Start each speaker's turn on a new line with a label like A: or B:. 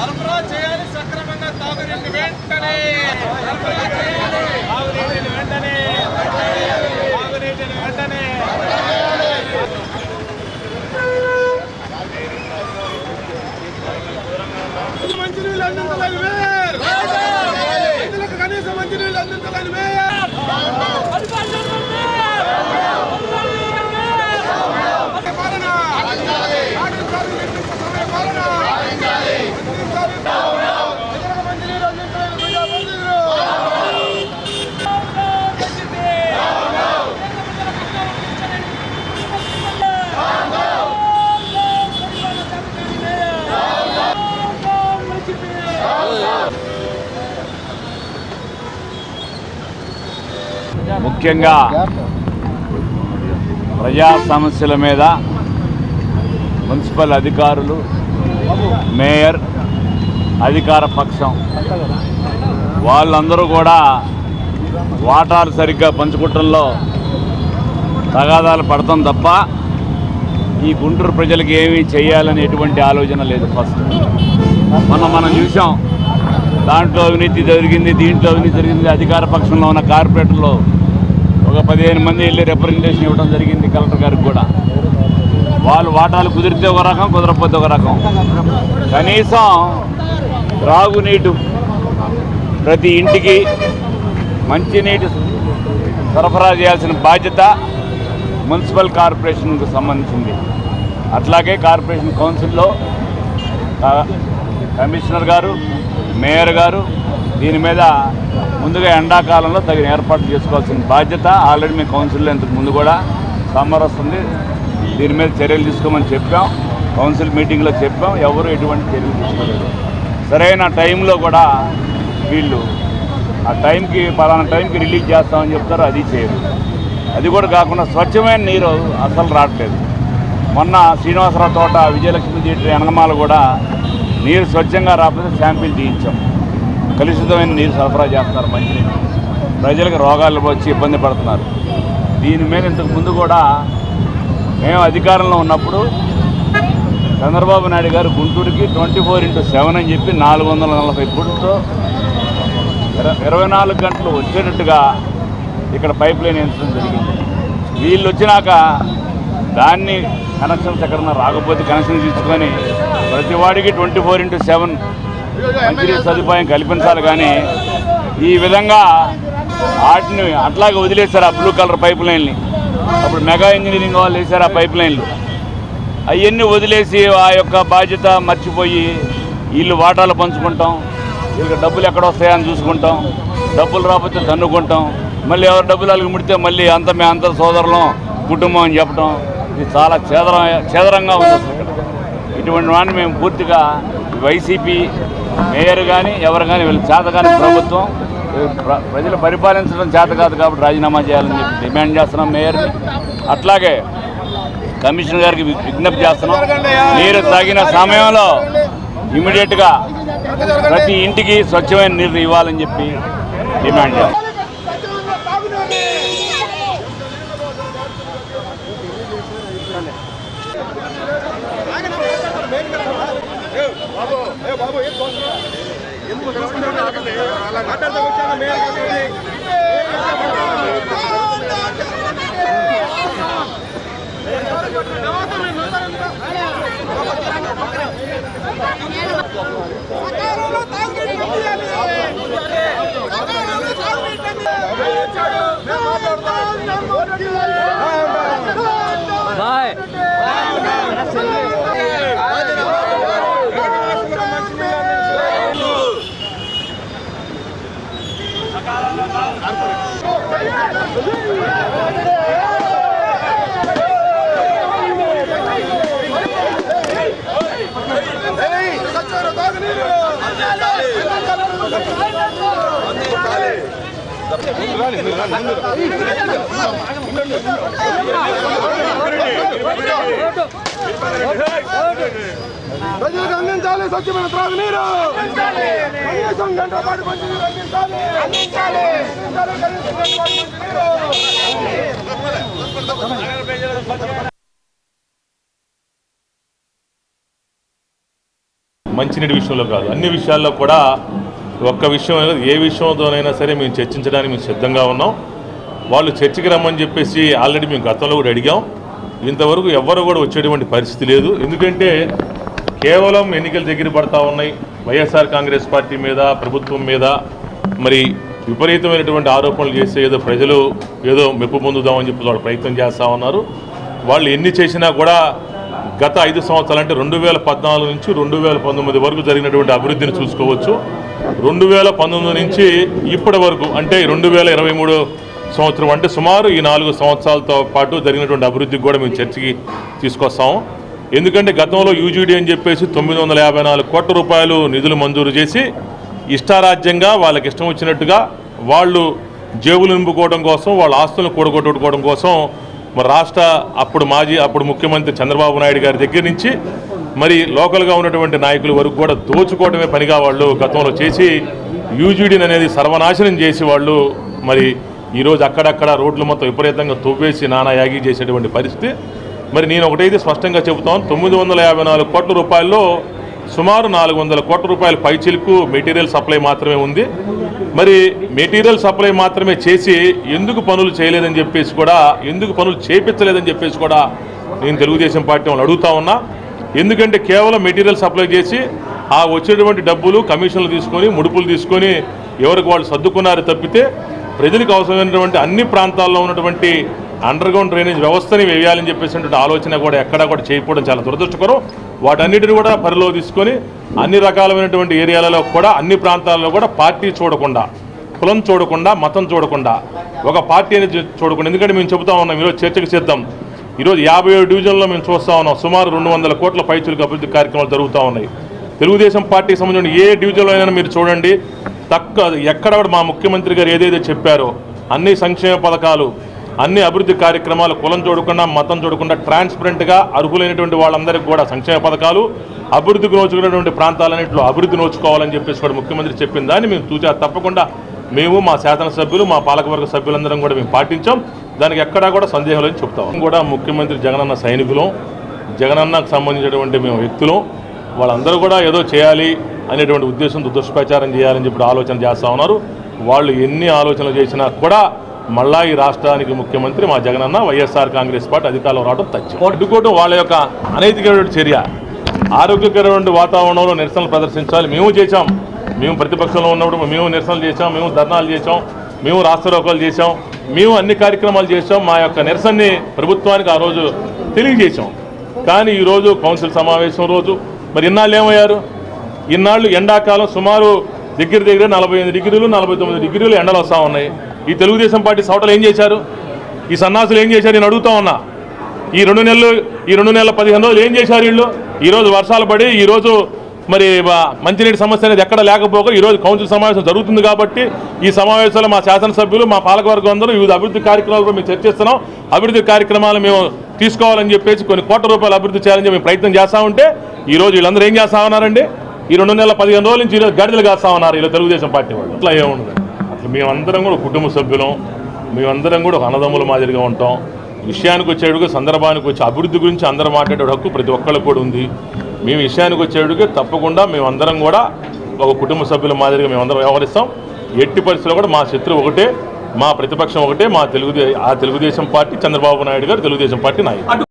A: సరఫరా చేయాలి సక్రమంగా తాగునీటిని వెంటనే. సరఫరా చేయాలి. తాగునీటిని వెంటనే. తాగునీటిని వెంటనే. మంచినీళ్ళు అందించాలని మేయర్ రైతులకు కనీసం మంచినీళ్ళు అందించాలని మేయర్ పాలన పాటించాలి నిర్దిష్ట సమయ పాలన అందించాలి ప్రజలకు మంచినీరు అందించాలని ప్రజాప్రతినిధులు
B: ముఖ్యంగా ప్రజా సమస్యల మీద మున్సిపల్ అధికారులు మేయర్ అధికార పక్షం వాళ్ళందరూ కూడా వాటాలు సరిగ్గా పంచుకోవటంలో తగాదాలు పడతాం తప్ప ఈ గుంటూరు ప్రజలకు ఏమీ చేయాలని ఎటువంటి ఆలోచన లేదు ఫస్ట్. మొన్న మనం చూసాం దాంట్లో అవినీతి జరిగింది దీంట్లో అవినీతి జరిగింది అధికార పక్షంలో ఉన్న కార్పొరేటర్లో ఒక పదిహేను మంది వెళ్ళి రిప్రజెంటేషన్ ఇవ్వడం జరిగింది కలెక్టర్ గారికి కూడా. వాళ్ళు వాటాలు కుదిరితే ఒక రకం కుదరకపోతే ఒక రకం. కనీసం త్రాగునీటు ప్రతి ఇంటికి మంచినీటి సరఫరా చేయాల్సిన బాధ్యత మున్సిపల్ కార్పొరేషన్కు సంబంధించింది. అట్లాగే కార్పొరేషన్ కౌన్సిల్లో కమిషనర్ గారు మేయర్ గారు దీని మీద ముందుగా ఎండాకాలంలో తగిన ఏర్పాటు చేసుకోవాల్సిన బాధ్యత ఆల్రెడీ మీ కౌన్సిల్లో ఇంతకు ముందు కూడా సమ్మర్ వస్తుంది. దీని మీద చర్యలు తీసుకోమని చెప్పాం. కౌన్సిల్ మీటింగ్లో చెప్పాం. ఎవరు ఎటువంటి చర్యలు తీసుకోలేదు. సరైన టైంలో కూడా వీళ్ళు ఆ టైంకి పలానా టైంకి రిలీజ్ చేస్తామని చెప్తారు. అది చేయరు. అది కూడా కాకుండా స్వచ్ఛమైన నీరు అసలు రావట్లేదు. మొన్న శ్రీనివాసరావు తోట విజయలక్ష్మి థియేటర్ ఎనగమాల కూడా నీరు స్వచ్ఛంగా రాకపోతే శాంపిల్ తీయించాం. కలుషితమైన నీరు సరఫరా చేస్తున్నారు మంచినీరు ప్రజలకు రోగాలు వచ్చి ఇబ్బంది పడుతున్నారు. దీని మీద ఇంతకు ముందు కూడా మేము అధికారంలో ఉన్నప్పుడు చంద్రబాబు నాయుడు గారు గుంటూరుకి ట్వంటీ ఫోర్ ఇంటూ సెవెన్ అని చెప్పి నాలుగు వందల నలభై కోట్లతో ఇరవై నాలుగు గంటలు వచ్చేటట్టుగా ఇక్కడ పైప్ లైన్ ఎంచడం జరిగింది. వీళ్ళు వచ్చినాక దాన్ని కనెక్షన్స్ ఎక్కడన్నా రాకపోతే కనెక్షన్ తీసుకొని ప్రతి వాడికి ట్వంటీ ఫోర్ ఇంటూ సెవెన్ మంచినీటి సదుపాయం కల్పించాలి కానీ ఈ విధంగా వాటిని అట్లాగే వదిలేశారు ఆ బ్లూ కలర్ పైప్ లైన్ని అప్పుడు మెగా ఇంజనీరింగ్ వాళ్ళు వేశారు ఆ పైప్ లైన్లు అవన్నీ వదిలేసి ఆ యొక్క బాధ్యత మర్చిపోయి వీళ్ళు వాటాలు పంచుకుంటాం. వీళ్ళకి డబ్బులు ఎక్కడ వస్తాయని చూసుకుంటాం. డబ్బులు రాకపోతే తన్నుకుంటాం. మళ్ళీ ఎవరు డబ్బులు అలిగి ముడితే మళ్ళీ అంత మేము అంత సోదరులం కుటుంబం అని చెప్పడం ఇది చాలా చేదర చేదరంగా ఉంది ఇటువంటి వాడిని మేము పూర్తిగా వైసీపీ మేయర్ కానీ ఎవరు కానీ వీళ్ళు చేత కానీ ప్రభుత్వం ప్ర- ప్రజలు పరిపాలించడం చేత కాదు కాబట్టి రాజీనామా చేయాలని చెప్పి డిమాండ్ చేస్తున్నాం మేయర్ని. అట్లాగే కమిషనర్ గారికి విజ్ఞప్తి చేస్తున్నాం. నీరు తాగిన సమయంలో ఇమీడియట్గా ప్రతి ఇంటికి స్వచ్ఛమైన నీరు ఇవ్వాలని చెప్పి డిమాండ్ చేస్తాం
A: మాట్లాడుతూ ప్రజలకు అందించాలి స్వచ్ఛమైన త్రాగునీరు కనీసం గంట పాటు మంచినీరు అందించాలి. అందించాలి. కనీసం గంట పాటు
C: మంచినీటి విషయంలో కాదు అన్ని విషయాల్లో కూడా ఒక్క విషయం ఏ విషయంతోనైనా సరే మేము చర్చించడానికి మేము సిద్ధంగా ఉన్నాం. వాళ్ళు చర్చకి రమ్మని చెప్పేసి ఆల్రెడీ మేము గతంలో కూడా అడిగాం. ఇంతవరకు ఎవ్వరు కూడా వచ్చేటువంటి పరిస్థితి లేదు. ఎందుకంటే కేవలం ఎన్నికలు దగ్గర పడతా ఉన్నాయి. వైఎస్ఆర్ కాంగ్రెస్ పార్టీ మీద ప్రభుత్వం మీద మరి విపరీతమైనటువంటి ఆరోపణలు చేస్తే ఏదో ప్రజలు ఏదో మెప్పు పొందుదామని చెప్పి వాళ్ళు ప్రయత్నం చేస్తూ ఉన్నారు. వాళ్ళు ఎన్ని చేసినా కూడా గత ఐదు సంవత్సరాలు అంటే రెండు వేల పద్నాలుగు నుంచి రెండు వేల పంతొమ్మిది వరకు జరిగినటువంటి అభివృద్ధిని చూసుకోవచ్చు. రెండు వేల పంతొమ్మిది నుంచి ఇప్పటి వరకు అంటే రెండు వేల ఇరవై మూడు సంవత్సరం అంటే సుమారు ఈ నాలుగు సంవత్సరాలతో పాటు జరిగినటువంటి అభివృద్ధికి కూడా మేము చర్చకి తీసుకొస్తాము. ఎందుకంటే గతంలో యూజీడీ అని చెప్పేసి తొమ్మిది వందల యాభై నాలుగు కోట్ల రూపాయలు నిధులు మంజూరు చేసి ఇష్టారాజ్యంగా వాళ్ళకి ఇష్టం వచ్చినట్టుగా వాళ్ళు జేబులు నింపుకోవడం కోసం వాళ్ళ ఆస్తులను కూడగొట్టుకోవడం కోసం మరి రాష్ట్ర అప్పుడు మాజీ అప్పుడు ముఖ్యమంత్రి చంద్రబాబు నాయుడు గారి దగ్గర నుంచి మరి లోకల్గా ఉన్నటువంటి నాయకుల వరకు కూడా దోచుకోవడమే పనిగా వాళ్ళు గతంలో చేసి యూజీడీని అనేది సర్వనాశనం చేసి వాళ్ళు మరి ఈరోజు అక్కడక్కడ రోడ్లు మొత్తం విపరీతంగా తవ్వేసి నానా యాగి చేసేటువంటి పరిస్థితి. మరి నేను ఒకటైతే స్పష్టంగా చెబుతాను తొమ్మిది వందల యాభై నాలుగు కోట్ల రూపాయల్లో సుమారు నాలుగు వందల కోట్ల రూపాయల పైచిలకు మెటీరియల్ సప్లై మాత్రమే ఉంది. మరి మెటీరియల్ సప్లై మాత్రమే చేసి ఎందుకు పనులు చేయలేదని చెప్పేసి కూడా ఎందుకు పనులు చేపించలేదని చెప్పేసి కూడా నేను తెలుగుదేశం పార్టీ వాళ్ళని అడుగుతా ఉన్నా. ఎందుకంటే కేవలం మెటీరియల్ సప్లై చేసి ఆ వచ్చేటువంటి డబ్బులు కమిషన్లు తీసుకొని ముడుపులు తీసుకొని ఎవరికి వాళ్ళు సర్దుకున్నారు తప్పితే ప్రజలకు అవసరమైనటువంటి అన్ని ప్రాంతాల్లో ఉన్నటువంటి అండర్ గ్రౌండ్ డ్రైనేజ్ వ్యవస్థని వేయాలని చెప్పేసినటువంటి ఆలోచన కూడా ఎక్కడా కూడా చేయకపోవడం చాలా దురదృష్టకరం. వాటన్నిటిని కూడా పరిలో తీసుకొని అన్ని రకాలమైనటువంటి ఏరియాలలో కూడా అన్ని ప్రాంతాలలో కూడా పార్టీ చూడకుండా కులం చూడకుండా మతం చూడకుండా ఒక పార్టీ అనేది చూడకుండా. ఎందుకంటే మేము చెబుతా ఉన్నాం ఈరోజు చర్చకు సిద్ధం ఈరోజు యాభై ఏడు డివిజన్లో మేము చూస్తూ ఉన్నాం సుమారు రెండు వందల కోట్ల పైచులకు అభివృద్ధి కార్యక్రమాలు జరుగుతూ ఉన్నాయి. తెలుగుదేశం పార్టీకి సంబంధించిన ఏ డివిజన్లో అయినా మీరు చూడండి. తక్కువ ఎక్కడ కూడా మా ముఖ్యమంత్రి గారు ఏదైతే చెప్పారో అన్ని సంక్షేమ పథకాలు అన్ని అభివృద్ధి కార్యక్రమాలు కులం చూడకుండా మతం చూడకుండా ట్రాన్స్పరెంట్గా అర్హులైనటువంటి వాళ్ళందరికీ కూడా సంక్షేమ పథకాలు అభివృద్ధికి నోచుకున్నటువంటి ప్రాంతాలన్నింటిలో అభివృద్ధి నోచుకోవాలని చెప్పేసి కూడా ముఖ్యమంత్రి చెప్పిన దాన్ని మేము చూచా తప్పకుండా మేము మా శాసనసభ్యులు మా పాలకవర్గ సభ్యులందరం కూడా మేము పాటించాం. దానికి ఎక్కడా కూడా సందేహం లేని చెప్తాం కూడా ముఖ్యమంత్రి జగనన్న సైనికులం జగనన్నకు సంబంధించినటువంటి మేము వ్యక్తులం. వాళ్ళందరూ కూడా ఏదో చేయాలి అనేటువంటి ఉద్దేశంతో దుష్ప్రచారం చేయాలని చెప్పి ఆలోచన చేస్తూ ఉన్నారు. వాళ్ళు ఎన్ని ఆలోచనలు చేసినా కూడా మళ్ళా ఈ రాష్ట్రానికి ముఖ్యమంత్రి మా జగనన్న వైఎస్ఆర్ కాంగ్రెస్ పార్టీ అధికారంలో రావడం తథ్యం. అడ్డుకోవడం వాళ్ళ యొక్క అనైతికమైన చర్య. ఆరోగ్యకరమైన వాతావరణంలో నిరసనలు ప్రదర్శించాలి. మేము చేశాం. మేము ప్రతిపక్షంలో ఉన్నప్పుడు మేము నిరసనలు చేశాం. మేము ధర్నాలు చేశాం. మేము రాష్ట్రోకోలు చేశాం. మేము అన్ని కార్యక్రమాలు చేశాం. మా యొక్క నిరసనని ప్రభుత్వానికి ఆ రోజు తెలియజేశాం. కానీ ఈరోజు కౌన్సిల్ సమావేశం రోజు. మరి ఇన్నాళ్ళు ఏమయ్యారు? ఇన్నాళ్ళు ఎండాకాలం సుమారు దగ్గర దగ్గర నలభై ఎనిమిది డిగ్రీలు నలభై తొమ్మిది డిగ్రీలు ఎండలు వస్తూ ఉన్నాయి. ఈ తెలుగుదేశం పార్టీ సౌటలు ఏం చేశారు? ఈ సన్నాసులు ఏం చేశారు? నేను అడుగుతా ఉన్నా. ఈ రెండు నెలలు ఈ రెండు నెలల పదిహేను రోజులు ఏం చేశారు వీళ్ళు? ఈరోజు వర్షాలు పడి ఈరోజు మరి మంచినీటి సమస్య అనేది ఎక్కడ లేకపోగా ఈరోజు కౌన్సిల్ సమావేశం జరుగుతుంది కాబట్టి ఈ సమావేశంలో మా శాసనసభ్యులు మా పాలకవర్గం అందరూ వివిధ అభివృద్ధి కార్యక్రమాలపై మేము చర్చిస్తున్నాం. అభివృద్ధి కార్యక్రమాలు మేము తీసుకోవాలని చెప్పేసి కొన్ని కోట్ల రూపాయలు అభివృద్ధి చేయాలని చెప్పి మేము ప్రయత్నం చేస్తూ ఉంటే ఈ రోజు వీళ్ళందరూ ఏం చేస్తా ఉన్నారండి? ఈ రెండు నెలల పదిహేను రోజుల నుంచి ఈరోజు గడిదలు కాస్తా ఉన్నారు ఇలా తెలుగుదేశం పార్టీ వాళ్ళు. ఇట్లా ఏముండదు. మేమందరం కూడా కుటుంబ సభ్యులం మేమందరం కూడా ఒక అన్నదమ్ముల మాదిరిగా ఉంటాం. విషయానికి వచ్చేడుగా సందర్భానికి వచ్చి అభివృద్ధి గురించి అందరూ మాట్లాడే హక్కు ప్రతి ఒక్కరికి కూడా ఉంది. మేము విషయానికి వచ్చేడుగా తప్పకుండా మేమందరం కూడా ఒక కుటుంబ సభ్యుల మాదిరిగా మేమందరం వ్యవహరిస్తాం. ఎట్టి పరిస్థితుల్లో కూడా మా శత్రువు ఒకటే మా ప్రతిపక్షం ఒకటే మా తెలుగుదే ఆ తెలుగుదేశం పార్టీ చంద్రబాబు నాయుడు గారు తెలుగుదేశం పార్టీ నాయకుడు.